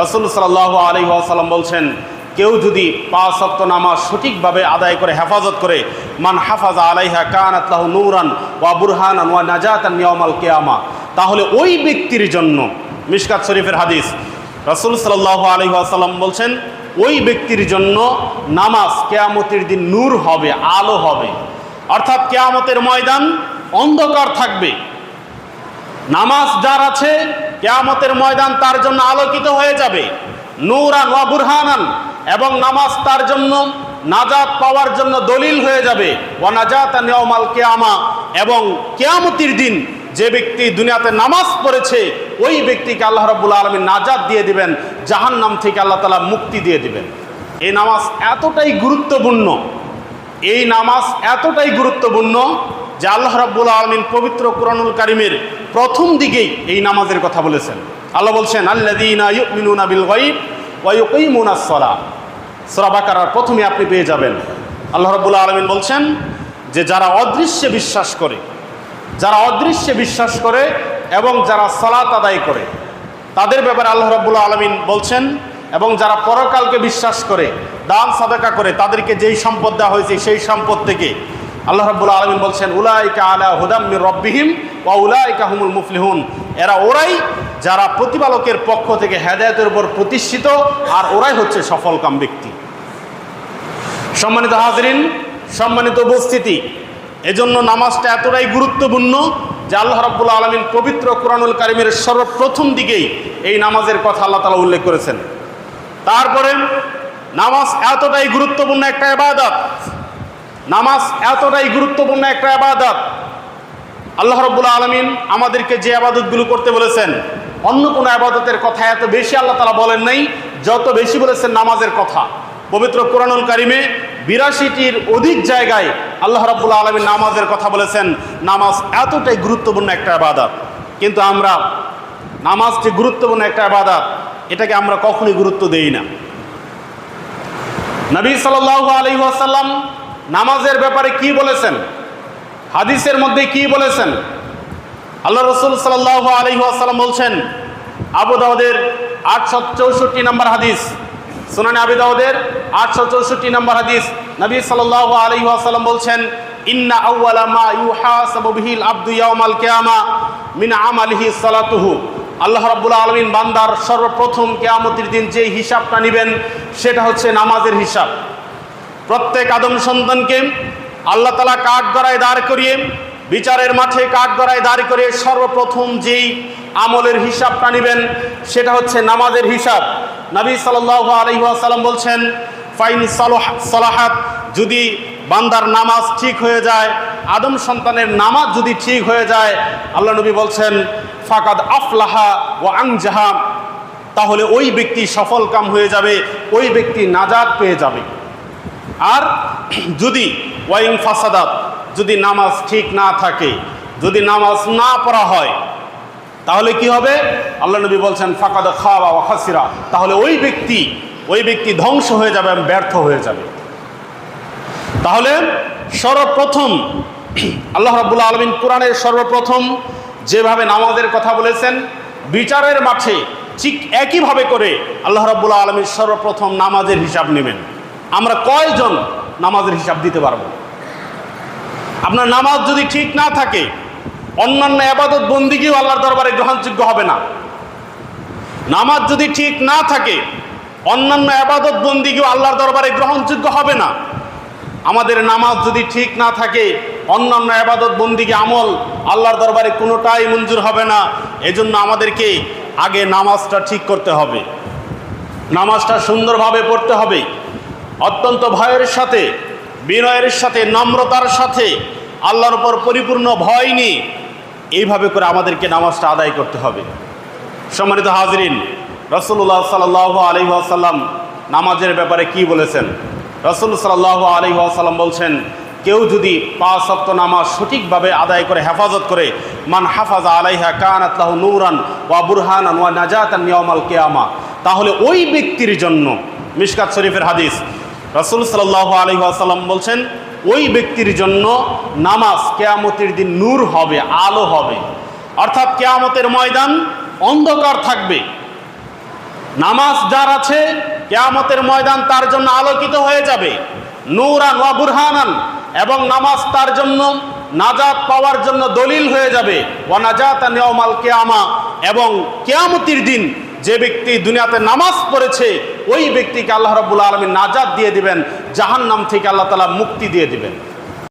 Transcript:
রসুল সাল্লাহ আলী আসাল্লাম বলছেন, কেউ যদি পাঁচ সপ্ত নামাজ সঠিকভাবে আদায় করে, হেফাজত করে, মান হাফাজা আলাইহা কান আতলাহ নূরান ওয়া বুরহান ওয়া নাজাত নিয়মাল কেয়ামা, তাহলে ওই ব্যক্তির জন্য, মিশকাত শরীফের হাদিস, রসুল সাল্লাহ আলী আসাল্লাম বলছেন, ওই ব্যক্তির জন্য নামাজ কেয়ামতের দিন নূর হবে, আলো হবে। অর্থাৎ কেয়ামতের ময়দান অন্ধকার থাকবে। নামাজ যার আছে কেয়ামতের ময়দান তার জন্য আলোকিত হয়ে যাবে। নূরান ওয়া বুরহানান, এবং নামাজ তার জন্য নাজাত পাওয়ার জন্য দলিল হয়ে যাবে। ওয়া নাজাত নিয়মাল কেয়ামা, এবং কেয়ামতির দিন যে ব্যক্তি দুনিয়াতে নামাজ পড়েছে, ওই ব্যক্তিকে আল্লাহ রাব্বুল আলমী নাজাত দিয়ে দিবেন, জাহান্নাম থেকে আল্লাহ তালা মুক্তি দিয়ে দিবেন। এই নামাজ এতটাই গুরুত্বপূর্ণ, এই নামাজ এতটাই গুরুত্বপূর্ণ যে আল্লাহ রাব্বুল আলমিন পবিত্র কোরআনুল কারিমের প্রথম দিকেই এই নামাজের কথা বলেছেন। আল্লাহ বলছেন আল্লাদিনা ইউমিনুনা বিল গায়ব ওয়া ইউকিমুনা সলা সূরা বাকারার প্রথমে আপনি পেয়ে যাবেন। আল্লাহ রাব্বুল আলমিন বলছেন যে যারা অদৃশ্যে বিশ্বাস করে, যারা অদৃশ্যে বিশ্বাস করে এবং যারা সালাত আদায় করে, তাদের ব্যাপারে আল্লাহ রাব্বুল আলমিন বলছেন, এবং যারা পরকালকে বিশ্বাস করে, দান সাদাকা করে, তাদেরকে যেই সম্পদ দেওয়া হয়েছে সেই সম্পদ থেকে আল্লাহ রাব্বুল আলমিন বলছেন, উলাইকা আলা হুদাম মির রব্বিহিম ওয়া উলাইকা হুমুল মুফলিহুন। এরা ওরাই যারা প্রতিপালকের পক্ষ থেকে হেদায়তের উপর প্রতিষ্ঠিত, আর ওরাই হচ্ছে সফলকাম ব্যক্তি। সম্মানিত হাজরিন, সম্মানিত উপস্থিতি, এজন্য নামাজটা এতটাই গুরুত্বপূর্ণ যে আল্লাহ রাব্বুল আলমিন পবিত্র কোরআনুল কারিমের সর্বপ্রথম দিকেই এই নামাজের কথা আল্লাহ তালা উল্লেখ করেছেন। তারপরে নামাজ এতটাই গুরুত্বপূর্ণ একটা আবাদত নামাজ এতটাই গুরুত্বপূর্ণ একটা আবাদত। আল্লাহ রব্বুল আলমিন আমাদেরকে যে আবাদতগুলো করতে বলেছেন, অন্য কোনো আবাদতের কথা এত বেশি আল্লাহ তালা বলেন নাই, যত বেশি বলেছেন নামাজের কথা। পবিত্র কোরআনুল কারিমে বিরাশিটির অধিক জায়গায় আল্লাহ রাব্বুল আলমীর নামাজের কথা বলেছেন, নামাজ এতটাই গুরুত্বপূর্ণ একটা আবাদত। কিন্তু আমরা নামাজ যে গুরুত্বপূর্ণ একটা আবাদত, এটাকে আমরা কখনোই গুরুত্ব দেই না। নবী সাল্লাহ আসাল্লাম নামাজের ব্যাপারে কি বলেছেন? হাদিসের মধ্যে কি বলেছেন? আল্লাহ রসুল সাল্লাহ আলী আসাল্লাম বলছেন, আবু দাউদের আটশো চৌষট্টি নম্বর হাদিস, সুনানি আবি দাউদের আটশো চৌষট্টি নম্বর হাদিস, নবী সাল্লাহ আলী আসাল্লাম বলছেন, ইন্না আউ্বালা মা ইউহাসাবু বিহিল আব্দু ইয়াউমাল কিয়ামা মিন আমালিহি সালাতুহু। আল্লাহ রাব্বুল আলমিন বান্দার সর্বপ্রথম কেয়ামতির দিন যে হিসাবটা নেবেন, সেটা হচ্ছে নামাজের হিসাব। প্রত্যেক আদম সন্তানকে আল্লাহ তালা কাঠ গড়ায় দাঁড় করিয়ে, বিচারের মাঠে কাঠ গড়ায় দাঁড় করিয়ে সর্বপ্রথম যেই আমলের হিসাবটা নেবেন, সেটা হচ্ছে নামাজের হিসাব। নবী সাল্লাহ আলহিহাসাল্লাম বলছেন, ফাইন সালাহাত, যদি বান্দার নামাজ ঠিক হয়ে যায়, আদম সন্তানের নামাজ যদি ঠিক হয়ে যায়, আল্লাহ নবী বলছেন, ফাকাদ আফলাহা ও আংজাহা তাহলে ওই ব্যক্তি সফল কাম হয়ে যাবে, ওই ব্যক্তি নাজাদ পেয়ে যাবে। আর যদি ওয়াইং ফাসাদাত, যদি নামাজ ঠিক না থাকে, যদি নামাজ না পড়া হয়, তাহলে কি হবে? আল্লাহ নবী বলছেন, ফাকাদ খাওয়া ও হাসিরা তাহলে ওই ব্যক্তি ওই ব্যক্তি ধ্বংস হয়ে যাবে ব্যর্থ হয়ে যাবে। তাহলে সর্বপ্রথম, আল্লাহ রাবুল্লা আলমিন কোরআনের সর্বপ্রথম যেভাবে নামাজের কথা বলেছেন, বিচারের মাঠে ঠিক একইভাবে করে আল্লাহ রাবুল্লা আলমীর সর্বপ্রথম নামাজের হিসাব নেবেন। আমরা কয়জন নামাজের হিসাব দিতে পারব? আপনার নামাজ যদি ঠিক না থাকে, অন্যান্য আবাদত বন্দিগিও আল্লাহর দরবারে গ্রহণযোগ্য হবে না। নামাজ যদি ঠিক না থাকে, অন্যান্য আবাদত বন্দিগিও আল্লাহর দরবারে গ্রহণযোগ্য হবে না। আমাদের নামাজ যদি ঠিক না থাকে, অন্যান্য আবাদত বন্দিকে আমল আল্লাহর দরবারে কোনোটাই মঞ্জুর হবে না। এজন্য আমাদেরকে আগে নামাজটা ঠিক করতে হবে। নামাজটা সুন্দরভাবে পড়তে হবে। অত্যন্ত ভয়ের সাথে, বিনয়ের সাথে, নম্রতার সাথে, আল্লাহর উপর পরিপূর্ণ ভয় নিয়ে এইভাবে করে আমাদেরকে নামাজটা আদায় করতে হবে। সম্মানিত হাজরিন রসুল্লাহ সাল্লাহ আলী আসাল্লাম নামাজের ব্যাপারে কি বলেছেন? রসুল সাল্লাহ আলী আসাল্লাম বলছেন, কেউ যদি পাঁচ সপ্ত নামাজ সঠিকভাবে আদায় করে, হেফাজত করে, মান হাফাজা আলাইহা কান আতলাহ নূরান ওয়া বুরহান ওয়া নাজাত নিয়মাল কেয়ামা, তাহলে ওই ব্যক্তির জন্য মিশকাত শরীফের হাদিস রসুল সাল্লাহ আলী আসাল্লাম বলছেন, ওই ব্যক্তির জন্য নামাজ কেয়ামতের দিন নূর হবে, আলো হবে। অর্থাৎ কেয়ামতের ময়দান অন্ধকার থাকবে। নামাজ যার আছে, কেয়ামতের ময়দান তার জন্য আলোকিত হয়ে যাবে। নূরান ওয়া বুরহানান, এবং নামাজ তার জন্য নাজাত পাওয়ার জন্য দলিল হয়ে যাবে। ওয়া নাজাত নিয়মাল কেয়ামা, এবং কেয়ামতির দিন যে ব্যক্তি দুনিয়াতে নামাজ পড়েছে, ওই ব্যক্তিকে আল্লাহ রবুল্লা আলমী নাজাদ দিয়ে দিবেন, জাহান্নাম থেকে আল্লাহ তালা মুক্তি দিয়ে দিবেন।